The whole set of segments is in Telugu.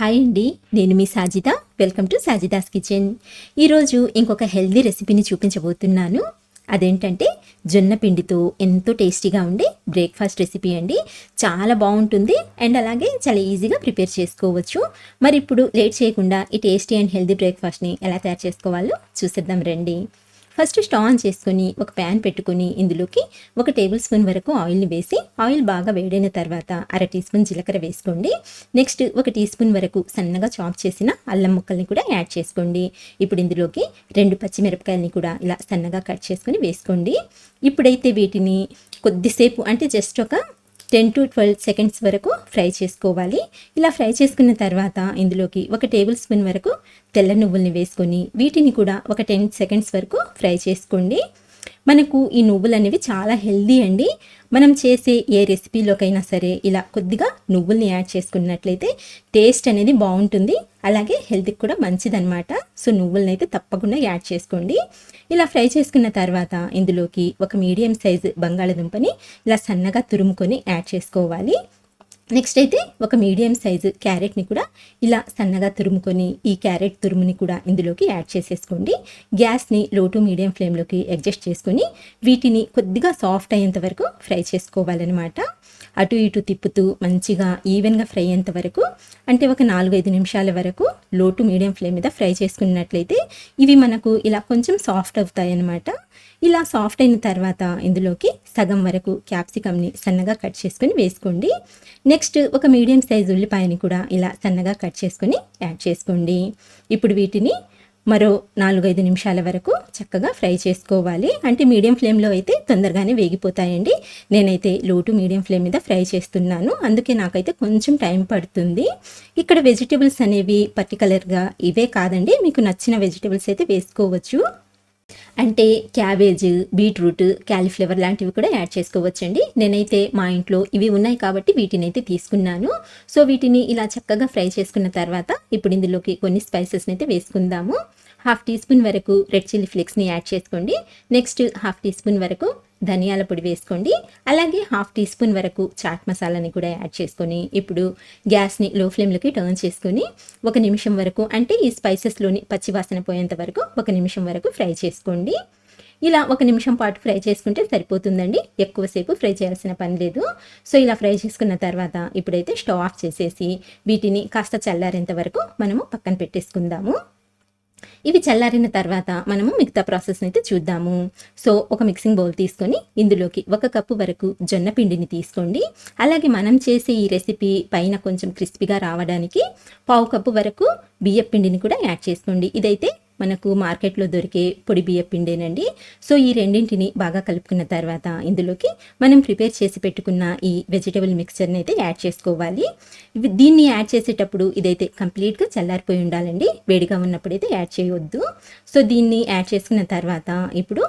హాయ్ అండి నేను మీ Sajida. Welcome to Sajida's kitchen. ఈరోజు ఇంకొక హెల్దీ రెసిపీని చూపించబోతున్నాను. అదేంటంటే జొన్న పిండితో ఎంతో టేస్టీగా ఉండే బ్రేక్ఫాస్ట్ రెసిపీ అండి. చాలా బాగుంటుంది అండ్ అలాగే చాలా ఈజీగా ప్రిపేర్ చేసుకోవచ్చు. మరి ఇప్పుడు లేట్ చేయకుండా ఈ టేస్టీ అండ్ హెల్దీ బ్రేక్ఫాస్ట్ని ఎలా తయారు చేసుకోవాలో చూసేద్దాం రండి. ఫస్ట్ స్టవ్ ఆన్ చేసుకొని ఒక ప్యాన్ పెట్టుకొని ఇందులోకి ఒక టేబుల్ స్పూన్ వరకు ఆయిల్ని వేసి ఆయిల్ బాగా వేడైన తర్వాత అర టీ స్పూన్ జీలకర్ర వేసుకోండి. నెక్స్ట్ ఒక టీ స్పూన్ వరకు సన్నగా చాప్ చేసిన అల్లం ముక్కల్ని కూడా యాడ్ చేసుకోండి. ఇప్పుడు ఇందులోకి రెండు పచ్చిమిరపకాయలని కూడా ఇలా సన్నగా కట్ చేసుకొని వేసుకోండి. ఇప్పుడైతే వీటిని కొద్దిసేపు అంటే జస్ట్ ఒక టెన్ టు ట్వెల్వ్ సెకండ్స్ వరకు ఫ్రై చేసుకోవాలి. ఇలా ఫ్రై చేసుకున్న తర్వాత ఇందులోకి ఒక టేబుల్ స్పూన్ వరకు తెల్ల నువ్వుల్ని వేసుకొని వీటిని కూడా ఒక టెన్ సెకండ్స్ వరకు ఫ్రై చేసుకోండి. మనకు ఈ నువ్వులు అనేవి చాలా హెల్దీ అండి. మనం చేసే ఏ రెసిపీలోకైనా సరే ఇలా కొద్దిగా నువ్వుల్ని యాడ్ చేసుకున్నట్లయితే టేస్ట్ అనేది బాగుంటుంది. అలాగే హెల్త్కి కూడా మంచిదనమాట సో నువ్వులని అయితే తప్పకుండా యాడ్ చేసుకోండి. ఇలా ఫ్రై చేసుకున్న తర్వాత ఇందులోకి ఒక మీడియం సైజు బంగాళదుంపని ఇలా సన్నగా తురుముకొని యాడ్ చేసుకోవాలి. నెక్స్ట్ అయితే ఒక మీడియం సైజు క్యారెట్ని కూడా ఇలా సన్నగా తురుముకొని ఈ క్యారెట్ తురుముని కూడా ఇందులోకి యాడ్ చేసేసుకోండి. గ్యాస్ని లో టు మీడియం ఫ్లేమ్లోకి అడ్జస్ట్ చేసుకొని వీటిని కొద్దిగా సాఫ్ట్ అయ్యేంత వరకు ఫ్రై చేసుకోవాలన్నమాట. అటు ఇటు తిప్పుతూ మంచిగా ఈవెన్గా ఫ్రై అయ్యేంత వరకు అంటే ఒక నాలుగైదు నిమిషాల వరకు లో టు మీడియం ఫ్లేమ్ మీద ఫ్రై చేసుకున్నట్లయితే ఇవి మనకు ఇలా కొంచెం సాఫ్ట్ అవుతాయి అన్నమాట ఇలా సాఫ్ట్ అయిన తర్వాత ఇందులోకి సగం వరకు క్యాప్సికమ్ని సన్నగా కట్ చేసుకొని వేసుకోండి. నెక్స్ట్ ఒక మీడియం సైజ్ ఉల్లిపాయని కూడా ఇలా సన్నగా కట్ చేసుకొని యాడ్ చేసుకోండి. ఇప్పుడు వీటిని మరో నాలుగైదు నిమిషాల వరకు చక్కగా ఫ్రై చేసుకోవాలి. అంటే మీడియం ఫ్లేమ్లో అయితే తొందరగానే వేగిపోతాయండి. నేనైతే లోటు మీడియం ఫ్లేమ్ మీద ఫ్రై చేస్తున్నాను. అందుకే నాకైతే కొంచెం టైం పడుతుంది. ఇక్కడ వెజిటేబుల్స్ అనేవి పర్టికులర్గా ఇవే కాదండి. మీకు నచ్చిన వెజిటేబుల్స్ అయితే వేసుకోవచ్చు. అంటే క్యాబేజ్ బీట్రూట్ క్యాలీఫ్లవర్ లాంటివి కూడా యాడ్ చేసుకోవచ్చండి. నేనైతే మా ఇంట్లో ఇవి ఉన్నాయి కాబట్టి వీటిని అయితే తీసుకున్నాను. సో వీటిని ఇలా చక్కగా ఫ్రై చేసుకున్న తర్వాత ఇప్పుడు ఇందులోకి కొన్ని స్పైసెస్ని అయితే వేసుకుందాము. హాఫ్ టీ స్పూన్ వరకు రెడ్ చిల్లీ ఫ్లేక్స్ని యాడ్ చేసుకోండి. నెక్స్ట్ హాఫ్ టీ స్పూన్ వరకు ధనియాల పొడి వేసుకోండి. అలాగే హాఫ్ టీ స్పూన్ వరకు చాట్ మసాలాని కూడా యాడ్ చేసుకొని ఇప్పుడు గ్యాస్ని లో ఫ్లేమ్లోకి టర్న్ చేసుకొని ఒక నిమిషం వరకు అంటే ఈ స్పైసెస్లోని పచ్చివాసన పోయేంత వరకు ఒక నిమిషం వరకు ఫ్రై చేసుకోండి. ఇలా ఒక నిమిషం పాటు ఫ్రై చేసుకుంటే సరిపోతుందండి. ఎక్కువసేపు ఫ్రై చేయాల్సిన పని లేదు. సో ఇలా ఫ్రై చేసుకున్న తర్వాత ఇప్పుడైతే స్టవ్ ఆఫ్ చేసేసి వీటిని కాస్త చల్లారేంత వరకు మనము పక్కన పెట్టేసుకుందాము. ఇవి చల్లారిన తర్వాత మనము మిగతా ప్రాసెస్ని అయితే చూద్దాము. సో ఒక మిక్సింగ్ బౌల్ తీసుకొని ఇందులోకి ఒక కప్పు వరకు జొన్న పిండిని తీసుకోండి. అలాగే మనం చేసే ఈ రెసిపీ పైన కొంచెం క్రిస్పీగా రావడానికి పావు కప్పు వరకు బియ్య పిండిని కూడా యాడ్ చేసుకోండి. ఇదైతే మనకు మార్కెట్లో దొరికే పొడి బియ్య పిండేనండి. సో ఈ రెండింటిని బాగా కలుపుకున్న తర్వాత ఇందులోకి మనం ప్రిపేర్ చేసి పెట్టుకున్న ఈ వెజిటబుల్ మిక్చర్ని అయితే యాడ్ చేసుకోవాలి. దీన్ని యాడ్ చేసేటప్పుడు ఇదైతే కంప్లీట్గా చల్లారిపోయి ఉండాలండి. వేడిగా ఉన్నప్పుడైతే యాడ్ చేయవద్దు సో దీన్ని యాడ్ చేసుకున్న తర్వాత ఇప్పుడు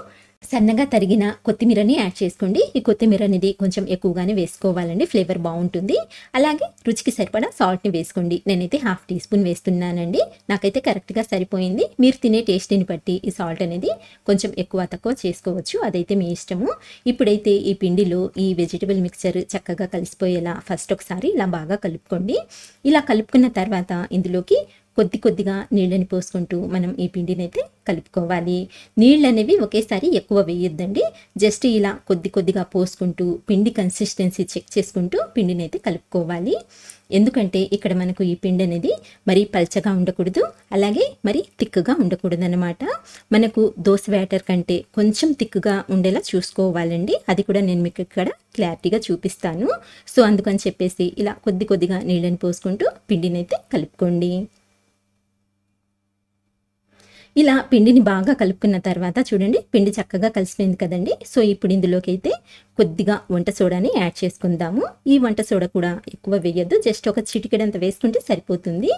సన్నగా తరిగిన కొత్తిమీరని యాడ్ చేసుకోండి. ఈ కొత్తిమీర అనేది కొంచెం ఎక్కువగానే వేసుకోవాలండి. ఫ్లేవర్ బాగుంటుంది. అలాగే రుచికి సరిపడా సాల్ట్ని వేసుకోండి. నేనైతే హాఫ్ టీ స్పూన్ వేస్తున్నానండి. నాకైతే కరెక్ట్గా సరిపోయింది. మీరు తినే టేస్ట్ని బట్టి ఈ సాల్ట్ అనేది కొంచెం ఎక్కువ తక్కువ చేసుకోవచ్చు. అదైతే మీ ఇష్టము. ఇప్పుడైతే ఈ పిండిలో ఈ వెజిటబుల్ మిక్చర్ చక్కగా కలిసిపోయేలా ఫస్ట్ ఒకసారి ఇలా బాగా కలుపుకోండి. ఇలా కలుపుకున్న తర్వాత ఇందులోకి కొద్ది కొద్దిగా నీళ్ళని పోసుకుంటూ మనం ఈ పిండిని అయితే కలుపుకోవాలి. నీళ్ళు అనేవి ఒకేసారి ఎక్కువ వేయొద్దండి. జస్ట్ ఇలా కొద్ది కొద్దిగా పోసుకుంటూ పిండి కన్సిస్టెన్సీ చెక్ చేసుకుంటూ పిండిని అయితే కలుపుకోవాలి. ఎందుకంటే ఇక్కడ మనకు ఈ పిండి అనేది మరీ పల్చగా ఉండకూడదు అలాగే మరి తిక్కుగా ఉండకూడదు అనమాట మనకు దోశ బ్యాటర్ కంటే కొంచెం తిక్కుగా ఉండేలా చూసుకోవాలండి. అది కూడా నేను మీకు ఇక్కడ క్లారిటీగా చూపిస్తాను. సో అందుకని చెప్పేసి ఇలా కొద్ది కొద్దిగా నీళ్ళని పోసుకుంటూ పిండిని అయితే కలుపుకోండి. ఇలా పిండిని బాగా కలుపుకున్న తర్వాత చూడండి పిండి చక్కగా కలిసిపోయింది కదండి. సో ఇప్పుడు ఇందులోకి అయితే కొద్దిగా వంట సోడాని యాడ్ చేసుకుందాము. ఈ వంట సోడా కూడా ఎక్కువ వేయద్దు జస్ట్ ఒక చిటికెడంత వేసుకుంటే సరిపోతుంది.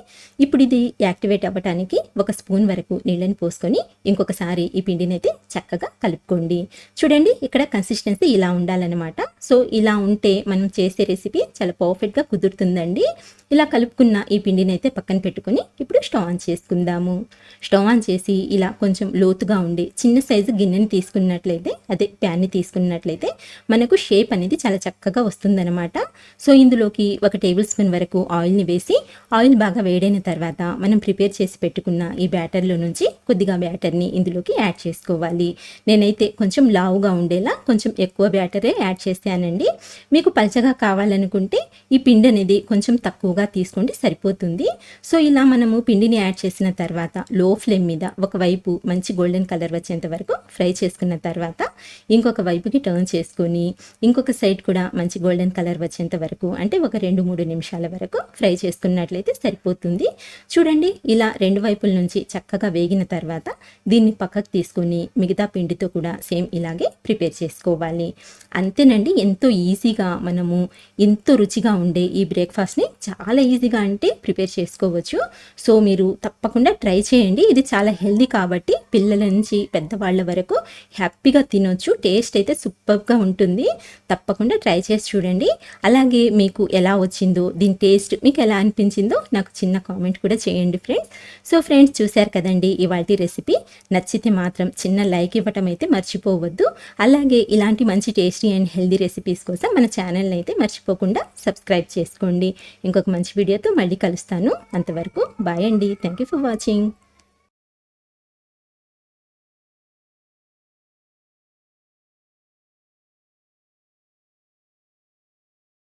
ఇప్పుడు ఇది యాక్టివేట్ అవ్వడానికి ఒక స్పూన్ వరకు నీళ్ళని పోసుకొని ఇంకొకసారి ఈ పిండిని అయితే చక్కగా కలుపుకోండి. చూడండి ఇక్కడ కన్సిస్టెన్సీ ఇలా ఉండాలన్నమాట. సో ఇలా ఉంటే మనం చేసే రెసిపీ చాలా పర్ఫెక్ట్గా కుదురుతుందండి. ఇలా కలుపుకున్న ఈ పిండిని అయితే పక్కన పెట్టుకొని ఇప్పుడు స్టవ్ ఆన్ చేసుకుందాము. స్టవ్ ఆన్ చేసి వచ్చేసి ఇలా కొంచెం లోతుగా ఉండే చిన్న సైజు గిన్నెని తీసుకున్నట్లయితే అదే ప్యాన్ని తీసుకున్నట్లయితే మనకు షేప్ అనేది చాలా చక్కగా వస్తుందన్నమాట. సో ఇందులోకి ఒక టేబుల్ స్పూన్ వరకు ఆయిల్ని వేసి ఆయిల్ బాగా వేడైన తర్వాత మనం ప్రిపేర్ చేసి పెట్టుకున్న ఈ బ్యాటర్లో నుంచి కొద్దిగా బ్యాటర్ని ఇందులోకి యాడ్ చేసుకోవాలి. నేనైతే కొంచెం లావుగా ఉండేలా కొంచెం ఎక్కువ బ్యాటరే యాడ్ చేసానండి మీకు పలచగా కావాలనుకుంటే ఈ పిండి అనేది కొంచెం తక్కువగా తీసుకోండి సరిపోతుంది. సో ఇలా మనము పిండిని యాడ్ చేసిన తర్వాత లో ఫ్లేమ్ మీద ఒకవైపు మంచి గోల్డెన్ కలర్ వచ్చేంత వరకు ఫ్రై చేసుకున్న తర్వాత ఇంకొక వైపుకి టర్న్ చేసుకొని ఇంకొక సైడ్ కూడా మంచి గోల్డెన్ కలర్ వచ్చేంత వరకు అంటే ఒక రెండు మూడు నిమిషాల వరకు ఫ్రై చేసుకున్నట్లయితే సరిపోతుంది. చూడండి ఇలా రెండు వైపుల నుంచి చక్కగా వేగిన తర్వాత దీన్ని పక్కకు తీసుకొని మిగతా పిండితో కూడా సేమ్ ఇలాగే ప్రిపేర్ చేసుకోవాలి. అంతేనండి ఎంతో ఈజీగా మనము ఎంతో రుచిగా ఉండే ఈ బ్రేక్ఫాస్ట్ని చాలా ఈజీగా అంటే ప్రిపేర్ చేసుకోవచ్చు. సో మీరు తప్పకుండా ట్రై చేయండి. ఇది చాలా హెల్దీ కాబట్టి పిల్లల నుంచి పెద్దవాళ్ళ వరకు హ్యాపీగా తినొచ్చు. టేస్ట్ అయితే సూపర్గా ఉంటుంది. తప్పకుండా ట్రై చేసి చూడండి. అలాగే మీకు ఎలా వచ్చిందో దీని టేస్ట్ మీకు ఎలా అనిపించిందో నాకు చిన్న కామెంట్ కూడా చేయండి ఫ్రెండ్స్. సో ఫ్రెండ్స్ చూశారు కదండి ఇవాళ రెసిపీ. నచ్చితే మాత్రం చిన్న లైక్ ఇవ్వటం అయితే మర్చిపోవద్దు. అలాగే ఇలాంటి మంచి టేస్టీ అండ్ హెల్దీ రెసిపీస్ కోసం మన ఛానల్ని అయితే మర్చిపోకుండా సబ్స్క్రైబ్ చేసుకోండి. ఇంకొక మంచి వీడియోతో మళ్ళీ కలుస్తాను. అంతవరకు బాయ్ అండి. Thank you for watching.